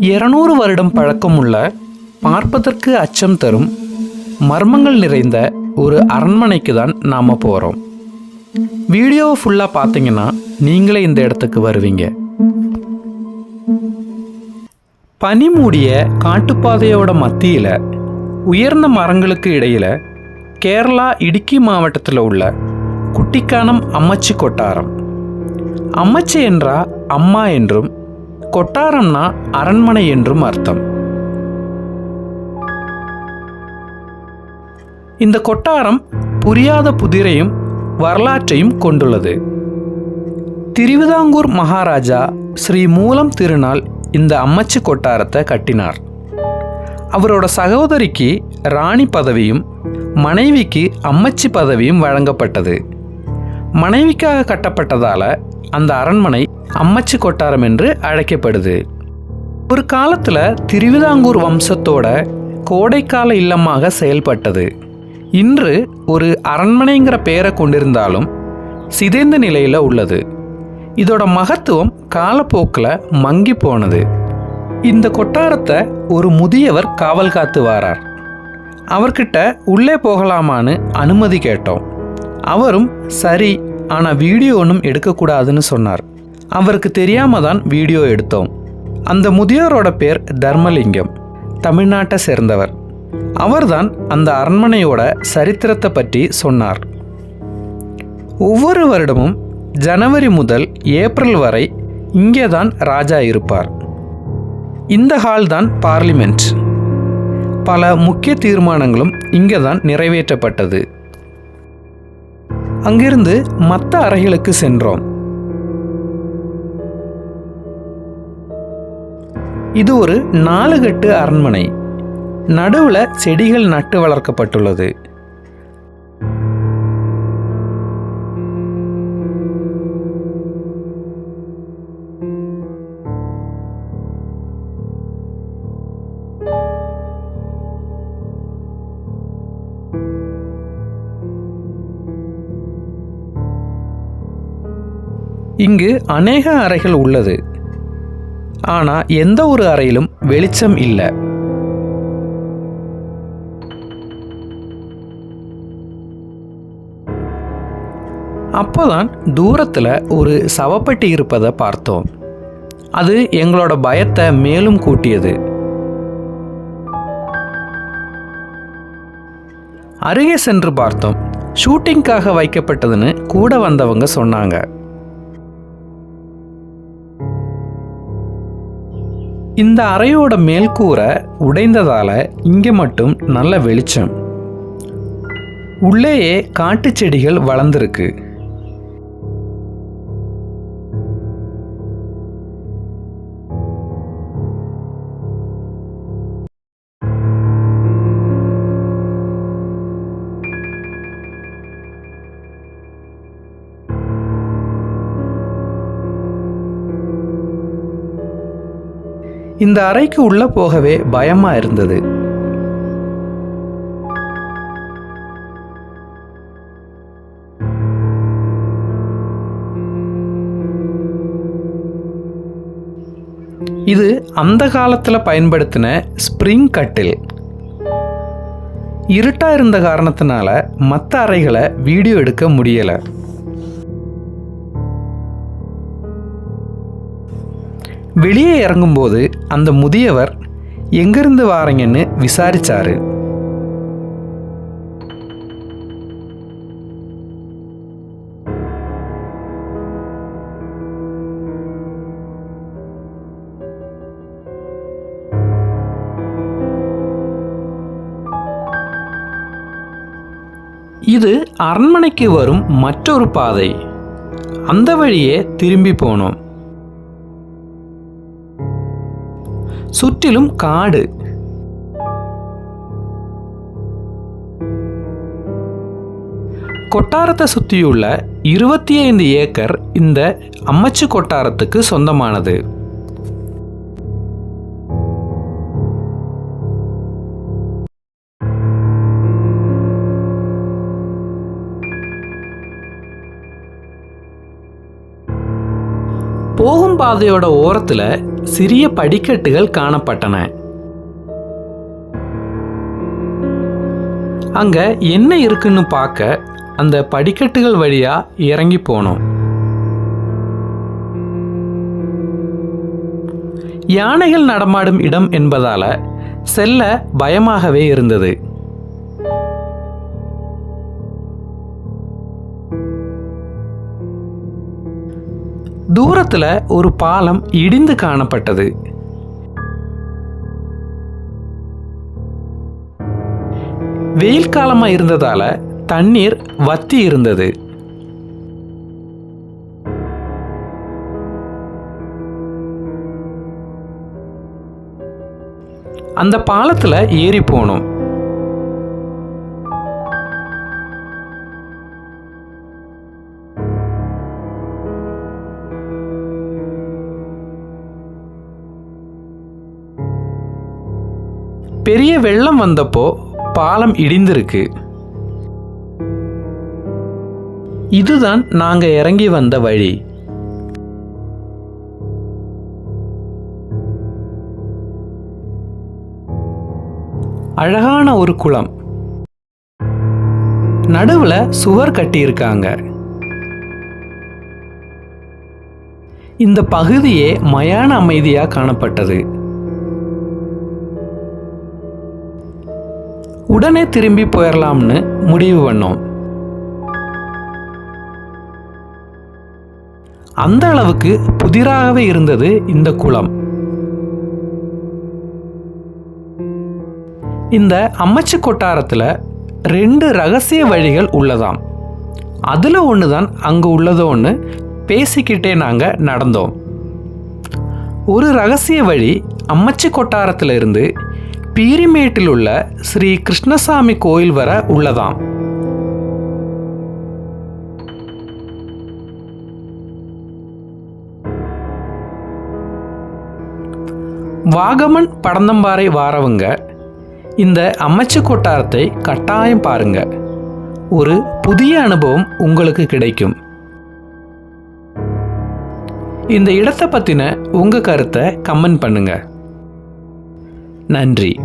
இருநூறு வருடம் பழக்கமுள்ள பார்ப்பதற்கு அச்சம் தரும் மர்மங்கள் நிறைந்த ஒரு அரண்மனைக்கு தான் நாம் போகிறோம் வீடியோவை ஃபுல்லாக பார்த்தீங்கன்னா நீங்களே இந்த இடத்துக்கு வருவீங்க. பனி மூடிய காட்டுப்பாதையோட மத்தியில் உயர்ந்த மரங்களுக்கு இடையில் கேரளா இடுக்கி மாவட்டத்தில் உள்ள குட்டிக்கானம் அம்மச்சி கொட்டாரம் அம்மச்சி என்றா அம்மா என்றும் கொட்டாரம்னா அரண்மனை என்றும் அர்த்தம். இந்த கொட்டாரம் புரியாத புதிரையும் வரலாற்றையும் கொண்டுள்ளது. திருவிதாங்கூர் மகாராஜா ஸ்ரீ மூலம் திருநாள் இந்த அம்மச்சி கொட்டாரத்தை கட்டினார். அவரோட சகோதரிக்கு ராணி பதவியும் மனைவிக்கு அம்மச்சி பதவியும் வழங்கப்பட்டது. மனைவிக்காக கட்டப்பட்டதால அந்த அரண்மனை அம்மச்சி கொட்டாரம் என்று அழைக்கப்படுது. ஒரு காலத்தில் திருவிதாங்கூர் வம்சத்தோட கோடைக்கால இல்லமாக செயல்பட்டது. இன்று ஒரு அரண்மனைங்கிற பெயரை கொண்டிருந்தாலும் சிதைந்த நிலையில் உள்ளது. இதோட மகத்துவம் காலப்போக்கில் மங்கி போனது. இந்த கொட்டாரத்தை ஒரு முதியவர் காவல் காத்து வாரார் அவர்கிட்ட உள்ளே போகலாமான்னு அனுமதி கேட்டோம். அவரும் சரி ஆனால் வீடியோ ஒன்றும் எடுக்கக்கூடாதுன்னு சொன்னார். அவருக்கு தெரியாமல் தான் வீடியோ எடுத்தோம். அந்த முதியோரோட பேர் தர்மலிங்கம் தமிழ்நாட்டை சேர்ந்தவர். அவர்தான் அந்த அரண்மனையோட சரித்திரத்தை பற்றி சொன்னார். ஒவ்வொரு வருடமும் ஜனவரி முதல் ஏப்ரல் வரை இங்கே தான் ராஜா இருப்பார். இந்த ஹால் தான் பார்லிமெண்ட். பல முக்கிய தீர்மானங்களும் இங்கே தான் நிறைவேற்றப்பட்டது. அங்கிருந்து மற்ற அறைகளுக்கு சென்றோம். இது ஒரு நாலு கட்டு அரண்மனை. நடுவில் செடிகள் நட்டு வளர்க்கப்பட்டுள்ளது. இங்கு அநேக அறைகள் உள்ளது. ஆனால் எந்த ஒரு அறையிலும் வெளிச்சம் இல்லை. அப்போதான் தூரத்தில் ஒரு சவப்பெட்டி இருப்பதை பார்த்தோம். அது எங்களோட பயத்தை மேலும் கூட்டியது. அருகே சென்று பார்த்தோம். ஷூட்டிங்காக வைக்கப்பட்டதுன்னு கூட வந்தவங்க சொன்னாங்க. இந்த அறையோட மேல்கூரை உடைந்ததால் இங்கே மட்டும் நல்ல வெளிச்சம். உள்ளேயே காட்டுச் செடிகள் வளர்ந்துருக்கு. இந்த அறைக்கு உள்ள போகவே பயமா இருந்தது. இது அந்த காலத்தில் பயன்படுத்தின ஸ்ப்ரிங் கட்டில். இருட்டாக இருந்த காரணத்தினால மற்ற அறைகளை வீடியோ எடுக்க முடியலை. வெளியே இறங்கும்போது அந்த முதியவர் எங்கிருந்து வாரீங்கன்னு விசாரிச்சாரு. இது அரண்மனைக்கு வரும் மற்றொரு பாதை. அந்த வழியே திரும்பி போனோம். சுற்றிலும் காடு. கொட்டாரத்தை சுற்றியுள்ள இருபத்தி ஐந்து ஏக்கர் இந்த அம்மச்சி கொட்டாரத்துக்கு சொந்தமானது. போகும் பாதையோட ஓரத்துல சிறிய படிக்கட்டுகள் காணப்பட்டன. அங்க என்ன இருக்குன்னு பார்க்க அந்த படிக்கட்டுகள் வழியா இறங்கி போனோம். யானைகள் நடமாடும் இடம் என்பதால செல்ல பயமாகவே இருந்தது. தூரத்துல ஒரு பாலம் இடிந்து காணப்பட்டது. வெயில் காலமா இருந்ததால தண்ணீர் வத்தி இருந்தது. அந்த பாலத்துல ஏறி போனோம். பெரிய வெள்ளம் வந்தப்போ பாலம் இடிந்திருக்கு. இதுதான் நாங்க இறங்கி வந்த வழி. அழகான ஒரு குளம். நடுவில் சுவர் கட்டியிருக்காங்க. இந்த பகுதியே மயான அமைதியாக காணப்பட்டது. உடனே திரும்பி போயிடலாம்னு முடிவு பண்ணோம். அந்த அளவுக்கு புதிராகவே இருந்தது இந்த குளம். இந்த அம்மச்சி கொட்டாரத்தில் ரெண்டு ரகசிய வழிகள் உள்ளதாம். அதில் ஒன்று தான் அங்கே உள்ளதோன்னு ஒன்று பேசிக்கிட்டே நாங்கள் நடந்தோம். ஒரு ரகசிய வழி அம்மச்சி கொட்டாரத்தில் இருந்து பீரிமேட்டில் உள்ள ஸ்ரீ கிருஷ்ணசாமி கோயில் வர உள்ளதாம். வாகமன் படந்தம்பாறை வாரவங்க இந்த அம்மச்சி கொட்டாரத்தை கட்டாயம் பாருங்க. ஒரு புதிய அனுபவம் உங்களுக்கு கிடைக்கும். இந்த இடத்தை பற்றின உங்கள் கருத்தை கமெண்ட் பண்ணுங்கள் நன்றி.